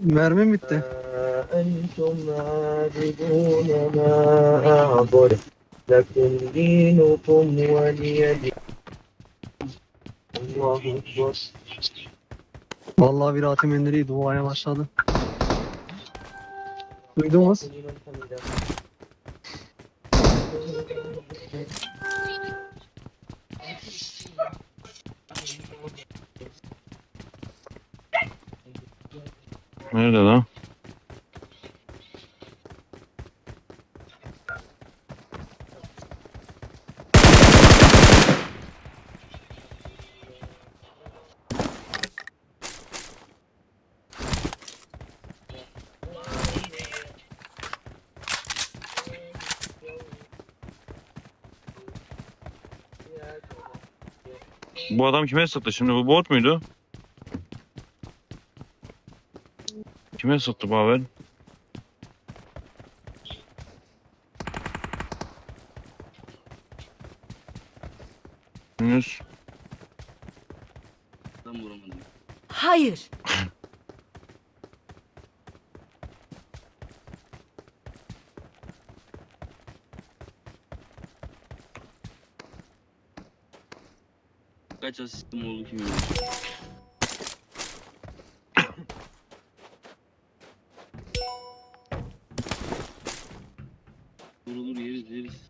Mermim bitti. أنتم عابدون ما أعبد لكم دينكم ولي دين الله أكبر Vallahi bir atım indiriydi. Duaya başladı. Duydunuz? Nerede lan? Bu adam kime sıktı şimdi? Bu bot muydu? Kime sıktı bu haber? Yunus. Ben vuramadım. Hayır. Kaç asistim oldu kim bilir. Vurulur yeriz yeriz.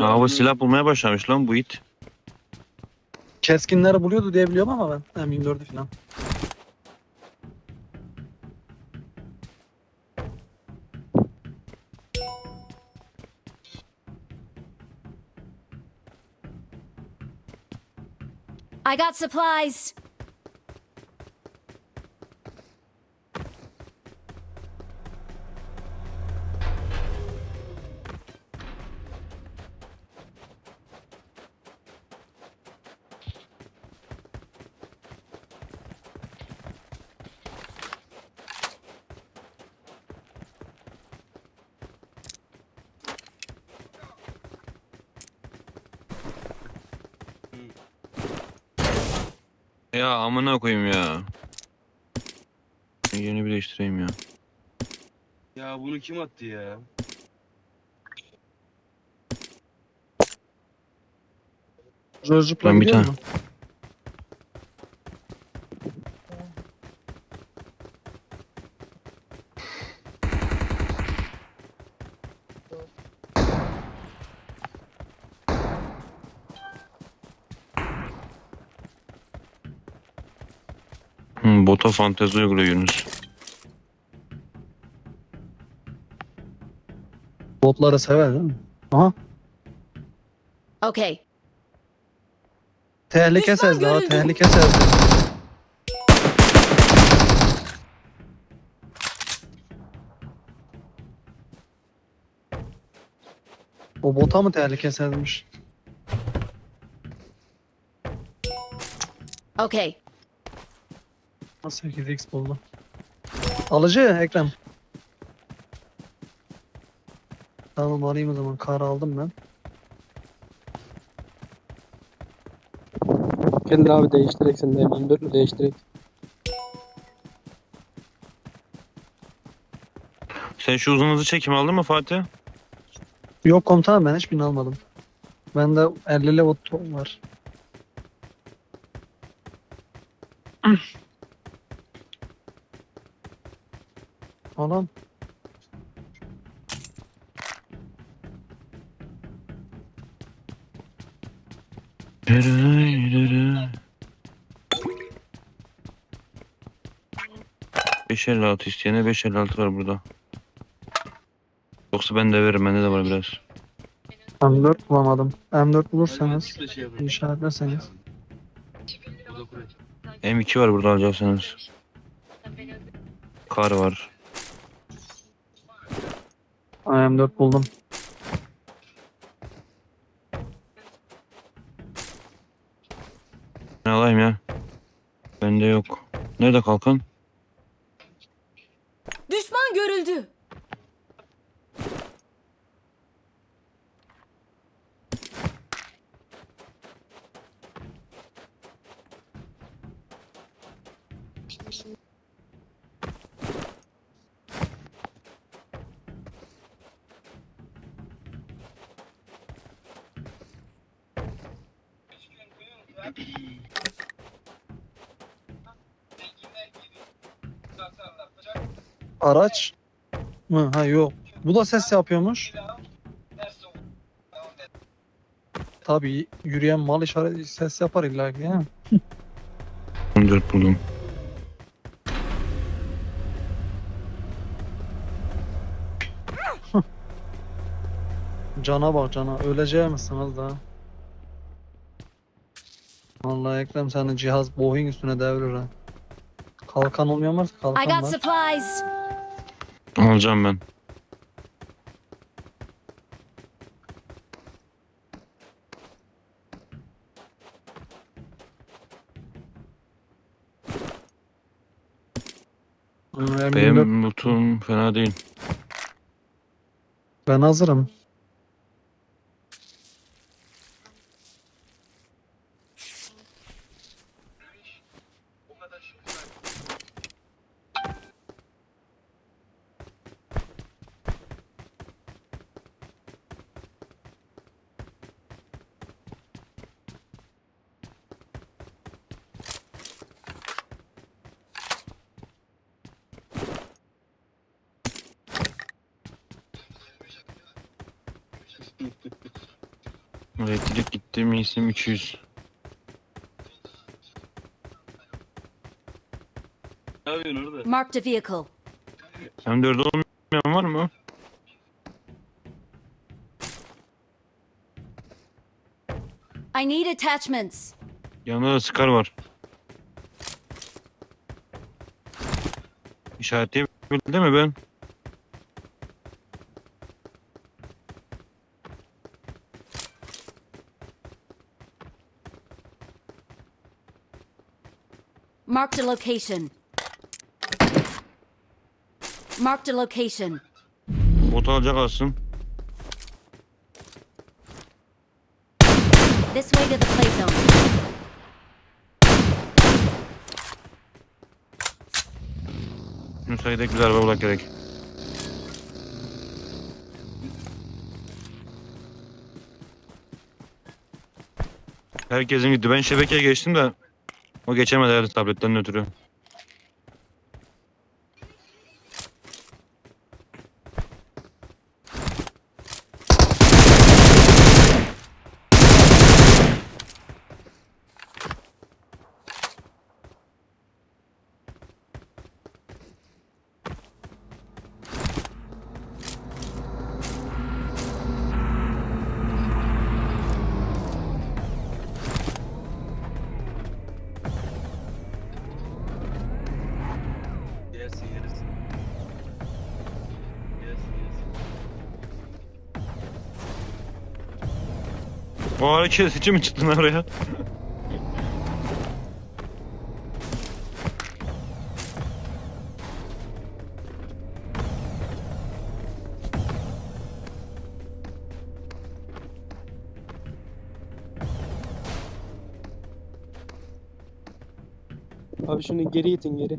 Ağzına- silah bulmaya başlamış lan bu it. Keskinleri buluyordu diye biliyorum ama ben. M24'ü falan. I got supplies. Amına koyayım ya. Yeni bir değiştireyim ya. Ya bunu kim attı ya? Çocukla Ben bir gidiyor tane- mu? Hı, bota fantezi uyguluyor Yunus. Botları sever değil mi? Aha. Okay. Tehlike Düşman sezdi ha. görüldü. Tehlike sezdi. O bota mı tehlike sezmiş? Okay. Nasıl 8x buldu? Alıcı Ekrem. Tamam alayım o zaman. Kar aldım ben. Kendi abi değiştirek sen de M24 mü değiştirek? Sen şu uzun hızlı çekim aldın mı Fatih? Yok komutanım ben hiçbirini almadım. Bende 50 level var. Anam. Beş elli altı isteyene 556 var burada. Yoksa ben de veririm bende de var biraz. M4 bulamadım. M4 bulursanız şey işaretlerseniz. Bu da kurayım. M2 var burada alacaksınız. Kar var. Aa, M4 buldum. Ne alayım ya? Bende yok. Nerede kalkan? Araç mı? Ha yok. Bu da ses yapıyormuş. Tabii yürüyen mal işaret ses yapar illa ki ya. 14 buldum. Cana bak cana. Öleceği misin az daha? Vallahi Ekrem senin cihaz Boeing üstüne devirir ha. Kalkan olmayan varsa I kalkan got var. supplies. Alacağım ben. M24 Benim lootum fena değil. Ben hazırım. Mi isim 200. Ne yapıyorsun orada? Marked a vehicle. M4 olmayan var mı? I need attachments. Yanında da Scar var. İşaretleyebildi mi ben? Marked a location. Marked a location. Bot alacak alsın. This way to the play zone. Müsait güzel araba bulak gerek. Herkesin gitti. Ben şebekeye geçtim de o geçemedi herhalde tabletten ötürü. O hareket için mi çıktın oraya? Abi şunu geri itin geri.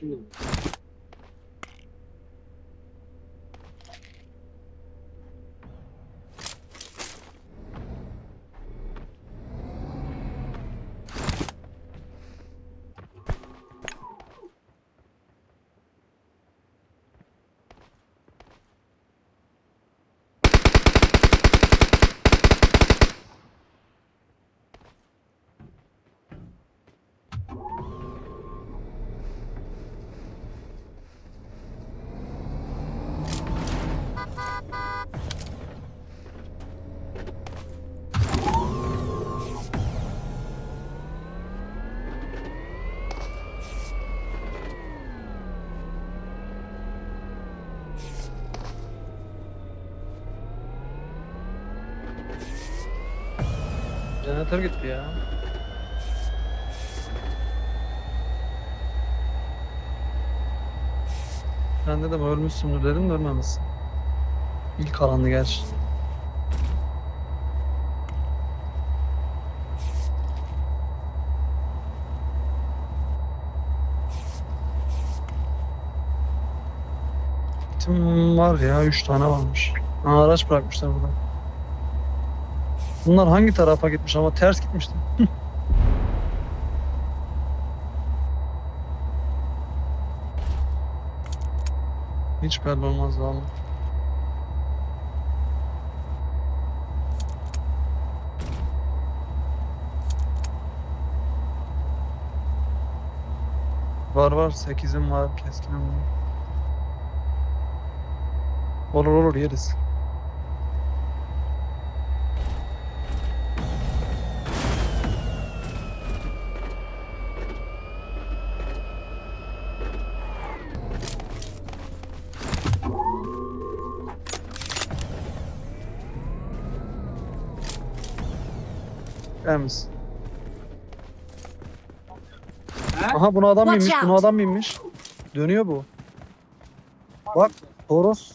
Tamam Jeneratör gitti ya. Ben de de ölmüşsündür dedim de ölmemişsin. İlk alandı gerçi. Tüm var ya 3 tane varmış. Aa, araç bırakmışlar burada. Bunlar hangi tarafa gitmiş ama ters gitmişti. Hiç belli olmaz valla. Var var 8'im var keskinim var. Olur olur yeriz. Temiz. Aha buna adam Watch binmiş, buna out. adam binmiş. Dönüyor bu. Bak, Toros.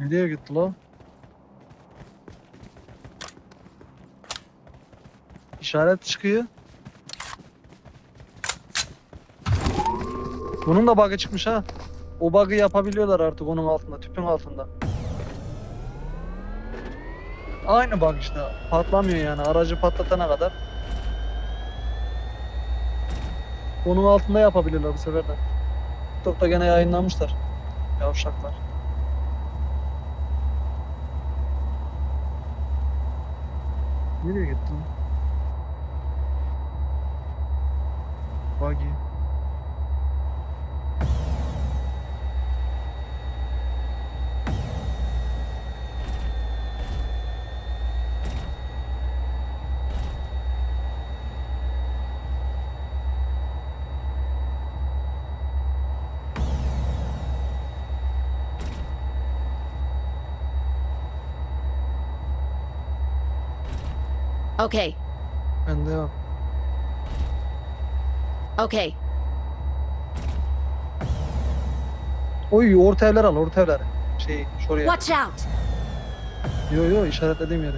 Nereye gitti lan? İşaret çıkıyor. Bunun da bug'ı çıkmış ha. O bug'ı yapabiliyorlar artık onun altında, tüpün altında. Aynı bug işte. Patlamıyor yani aracı patlatana kadar. Onun altında yapabilirler bu sefer de. TikTok'ta gene yayınlamışlar. Yavşaklar. Nereye gitti lan? Buggy. Okay, Bende yok. okay. Oy orta evler al orta evler. Şey şuraya. Watch out! Yo yo işaretlediğim yere.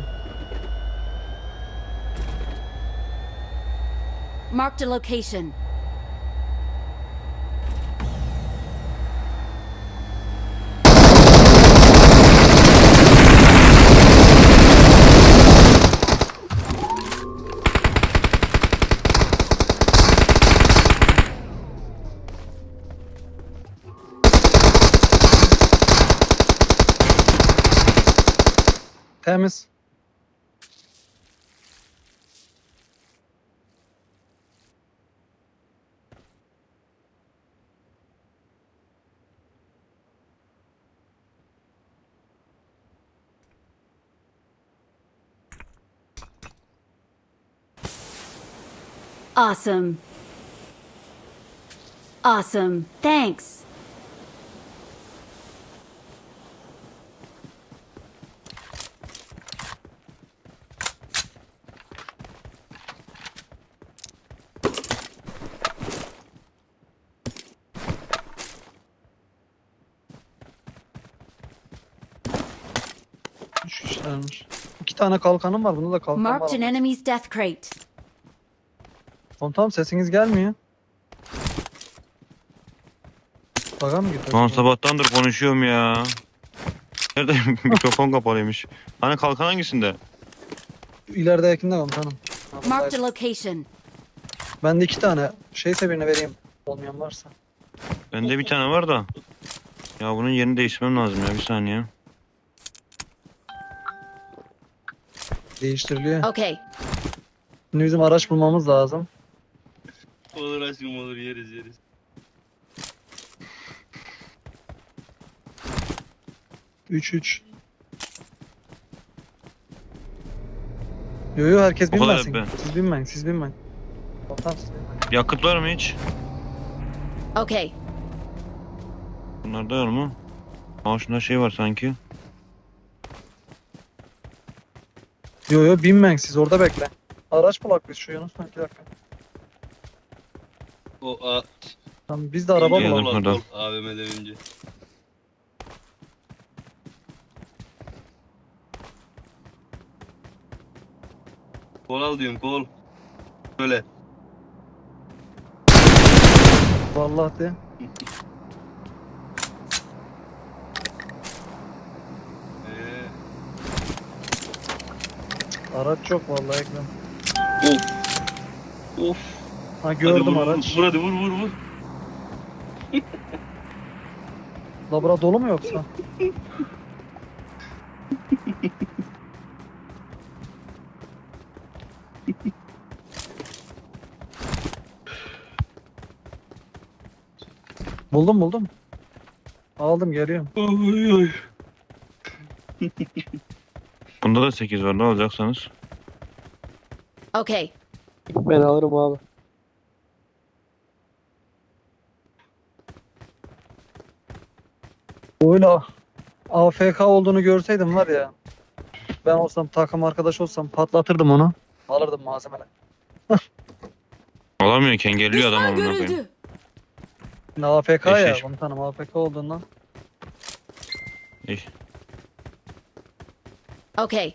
Marked a location. Awesome. Awesome. Thanks. Tane kalkanım var. Bunda da kalkan var. Marked an enemy's death crate. Komutanım sesiniz gelmiyor. Baga mı gidiyorsun? Lan sabahtandır konuşuyorum ya. Nerede mikrofon kapalıymış. Hani kalkan hangisinde? İleridekinde komutanım. Marked a location. Ben de iki tane şeyse birini vereyim. Olmayan varsa. Bende bir tane var da. Ya bunun yerini değiştirmem lazım ya bir saniye. Değiştiriliyor. Okay, Şimdi bizim araç bulmamız lazım. Olur aşkım olur yeriz yeriz. Üç üç. Yo yo herkes O kadar binmesin. be. Siz binmeyin siz binmeyin. Siz binmeyin. Yakıt var mı hiç? okay. Bunlarda var mı? Aa şunda şey var sanki. Yo yo binmeyin siz orada bekle. Araç bulak biz şu Yunus. İki dakika. O a Tamam biz de araba Geldim. bulalım. burada. AVM'den önce. Kol al diyorum kol. Böyle. Vallahi de. Araç yok vallahi Ekrem. of. Of. Ha Hadi gördüm vur, araç. Vur, vur hadi vur vur vur. Labra dolu mu yoksa? buldum buldum. Aldım geliyorum. Oy oy. Bunda da 8 var ne alacaksanız. Okay. Ben alırım abi. Öyle AFK olduğunu görseydim var ya. Ben olsam takım arkadaş olsam patlatırdım onu. Alırdım malzemeler. Alamıyorken geliyor adam Düşman amına koyayım. görüldü. Ne AFK ya Eşeş. komutanım AFK olduğundan. İyi. Okay.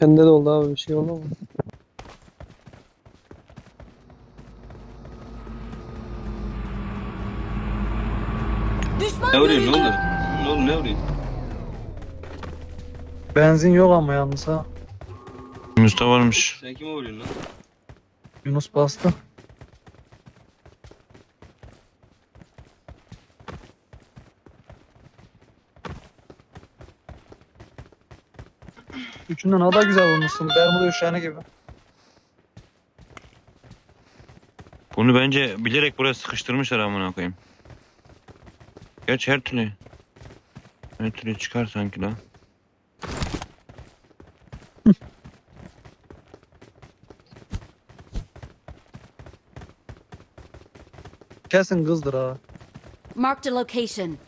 Bende de oldu abi bir şey oldu mu? Düşman Ne vuruyorsun ne görüldü. oldu? Ne oldu ne vuruyorsun? Benzin yok ama yalnız ha. Mustafa varmış. Sen kime vuruyorsun lan? Yunus bastı. Üçünden daha güzel vurmuşsun. Bermuda üşeni gibi. Bunu bence bilerek buraya sıkıştırmışlar amına koyayım. Geç her türlü. Her türlü çıkar sanki lan. Kesin kızdır ha. Marked a location.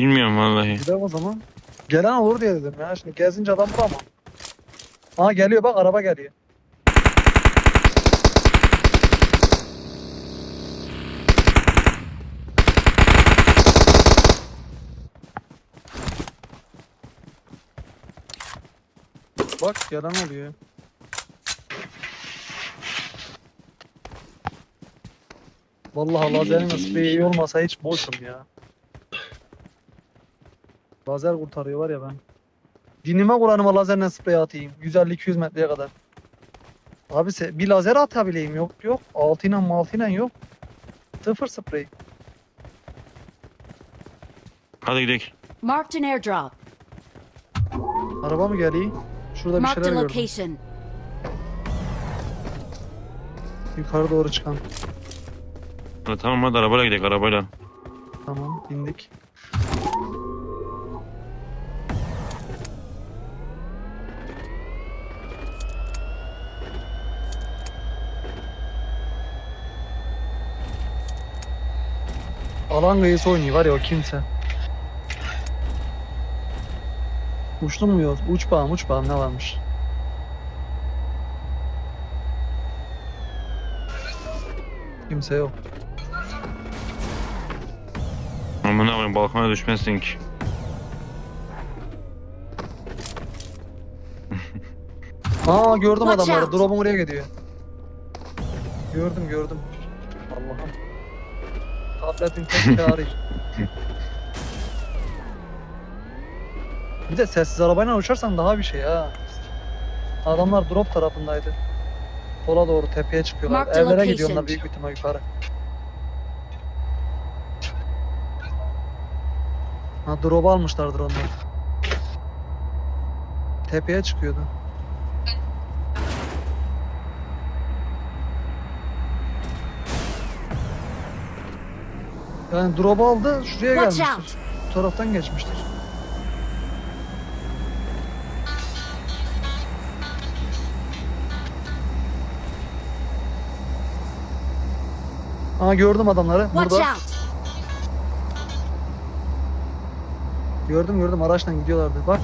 Bilmiyorum vallahi. Gidelim o zaman. Gelen olur diye dedim ya. Şimdi gezince adam bulamam. Aa geliyor bak araba geliyor. Bak gelen oluyor. Vallahi lazerin spreyi iyi olmasa hiç boşum ya. Lazer kurtarıyor var ya ben. Dinime Kur'an'ıma lazerle sprey atayım. 150-200 metreye kadar. Abi se- bir lazer atabileyim yok yok. Altıyla maltıyla yok. Sıfır sprey. Hadi gidelim. Marked an airdrop. Araba mı geliyor? Şurada bir Marked a şeyler gördüm. location. Yukarı doğru çıkan. Hadi tamam hadi arabayla gidelim arabayla. Tamam bindik. Alan kıyısı oynuyor var ya o kimse. Uçtun mu yok? Uç bağım uç bağım ne varmış? Kimse yok. Amına koyayım balkona düşmezsin ki. Aa gördüm Watch adamları. out. Drop'un oraya gidiyor. Gördüm gördüm. Allah'ım. Tabletin tek tarih. bir de sessiz arabayla uçarsan daha bir şey ha. Adamlar drop tarafındaydı. Sola doğru tepeye çıkıyorlar. Mark the Evlere location. gidiyorlar büyük bir ihtimal yukarı. Ha drop almışlardır onlar. Tepeye çıkıyordu. Yani drop aldı şuraya Watch gelmiştir. Bu taraftan geçmiştir. Aa gördüm adamları. Burada. out. Gördüm gördüm araçla gidiyorlardı. Bak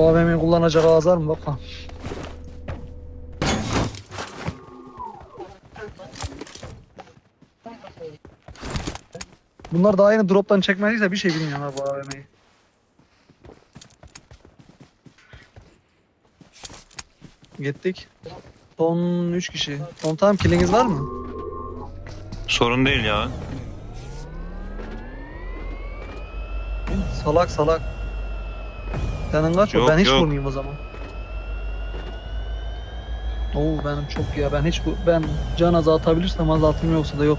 bu AVM'yi kullanacak ağız var mı bakalım. Bunlar daha yeni droptan çekmediyse bir şey bilmiyorum ha bu AVM'yi. Gittik. Son 3 kişi. Son tamam killiniz var mı? Sorun değil ya. Salak salak. Senin kaç? Yok, Ben hiç yok. vurmayayım o zaman. Oo benim çok ya ben hiç bu- ben can azaltabilirsem azaltayım yoksa da yok.